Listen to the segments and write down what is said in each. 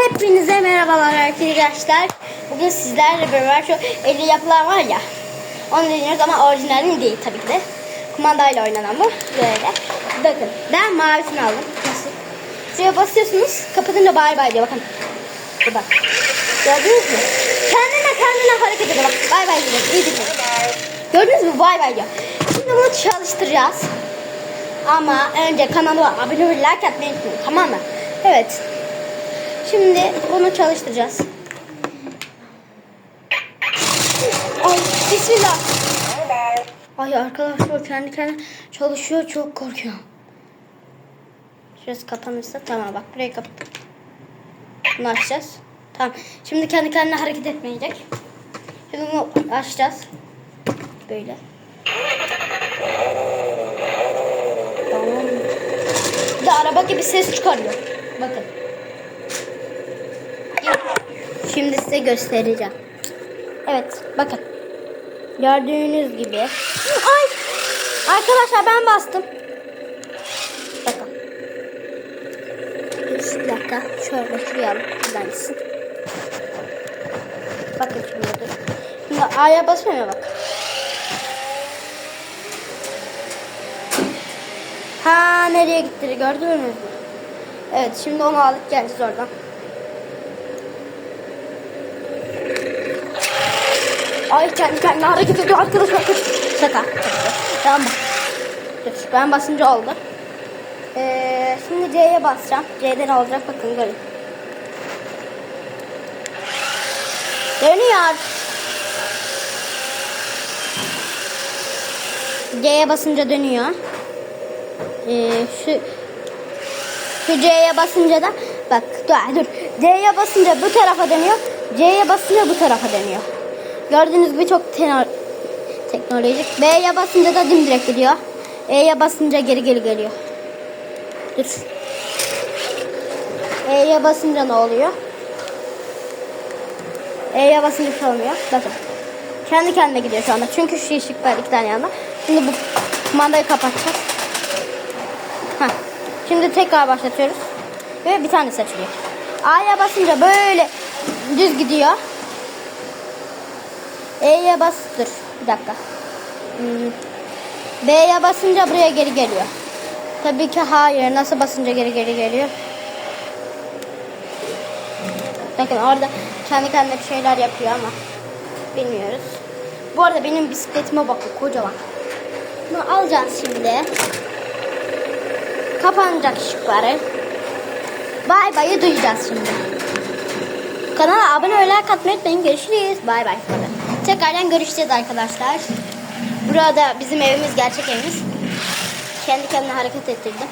Hepinize merhabalar arkadaşlar. Bugün sizlerle beraber şu eli yapılar var ya. Onu deniyoruz ama orijinalini değil tabii ki de. Kumandayla oynanan bu. Böyle. Bakın ben mavisini aldım. Nasıl? Şuraya basıyorsunuz. Kapatınca bay bay diyor bakın. Bak. Gördünüz mü? Kendine kendine hareket ediyor bak. Bay bay diyor. İyi dinleyin. Gördünüz mü? Bay bay diyor. Şimdi bunu çalıştıracağız. Ama önce kanalıma abone ve like atmayı unutmayın. Tamam mı? Evet. Şimdi bunu çalıştıracağız. Ay bismillah. Ay arkadaşlar kendi kendine çalışıyor çok korkuyorum. Şurası kapanırsa tamam bak burayı kapat. Bunu açacağız. Tamam. Şimdi kendi kendine hareket etmeyecek. Şimdi bunu açacağız. Böyle. Tamam. Bir de araba gibi ses çıkarıyor. Bakın. Şimdi size göstereceğim. Evet bakın. Gördüğünüz gibi. Ay! Arkadaşlar ben bastım. Bakın. Bir dakika. Şöyle şuraya düzenlesin. Bakın şimdi. Şimdi A'ya basmıyor bak. Ha nereye gitti gördünüz mü? Evet şimdi onu alıp geleceğiz oradan. Ay kendi kendine hareket ediyor arkadaşlar. Şaka. Dur, Ben basınca oldu. Ee, şimdi C'ye basacağım. C'de ne olacak bakın görün. Dönüyor. C'ye basınca dönüyor. Ee, şu şu C'ye basınca da bak dur dur. C'ye basınca bu tarafa dönüyor. C'ye basınca bu tarafa dönüyor. Gördüğünüz gibi çok teknolojik. B'ye basınca da dimdirek gidiyor. E'ye basınca geri geri geliyor. Dur. E'ye basınca ne oluyor? E'ye basınca olmuyor. Bakın. Kendi kendine gidiyor şu anda. Çünkü şu ışık var iki tane yanında. Şimdi bu kumandayı kapatacağız. Heh. Şimdi tekrar başlatıyoruz. Ve bir tane seçiliyor. A'ya basınca böyle düz gidiyor. E'ye bas. Dur bir dakika. Hmm. B'ye basınca buraya geri geliyor. Tabii ki hayır. Nasıl basınca geri geri geliyor? Bakın orada kendi kendine bir şeyler yapıyor ama bilmiyoruz. Bu arada benim bisikletime bakın kocaman. Bunu alacağız şimdi. Kapanacak ışıkları. Bay bay'ı duyacağız şimdi. Kanala abone ve like unutmayın. Görüşürüz. Bay bay. Tekrardan görüşeceğiz arkadaşlar. Burada bizim evimiz gerçek evimiz. Kendi kendine hareket ettirdim.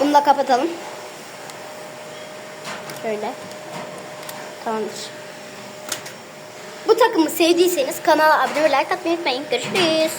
Bunu da kapatalım. Şöyle. Tamamdır. Bu takımı sevdiyseniz kanala abone ve like atmayı unutmayın. Görüşürüz.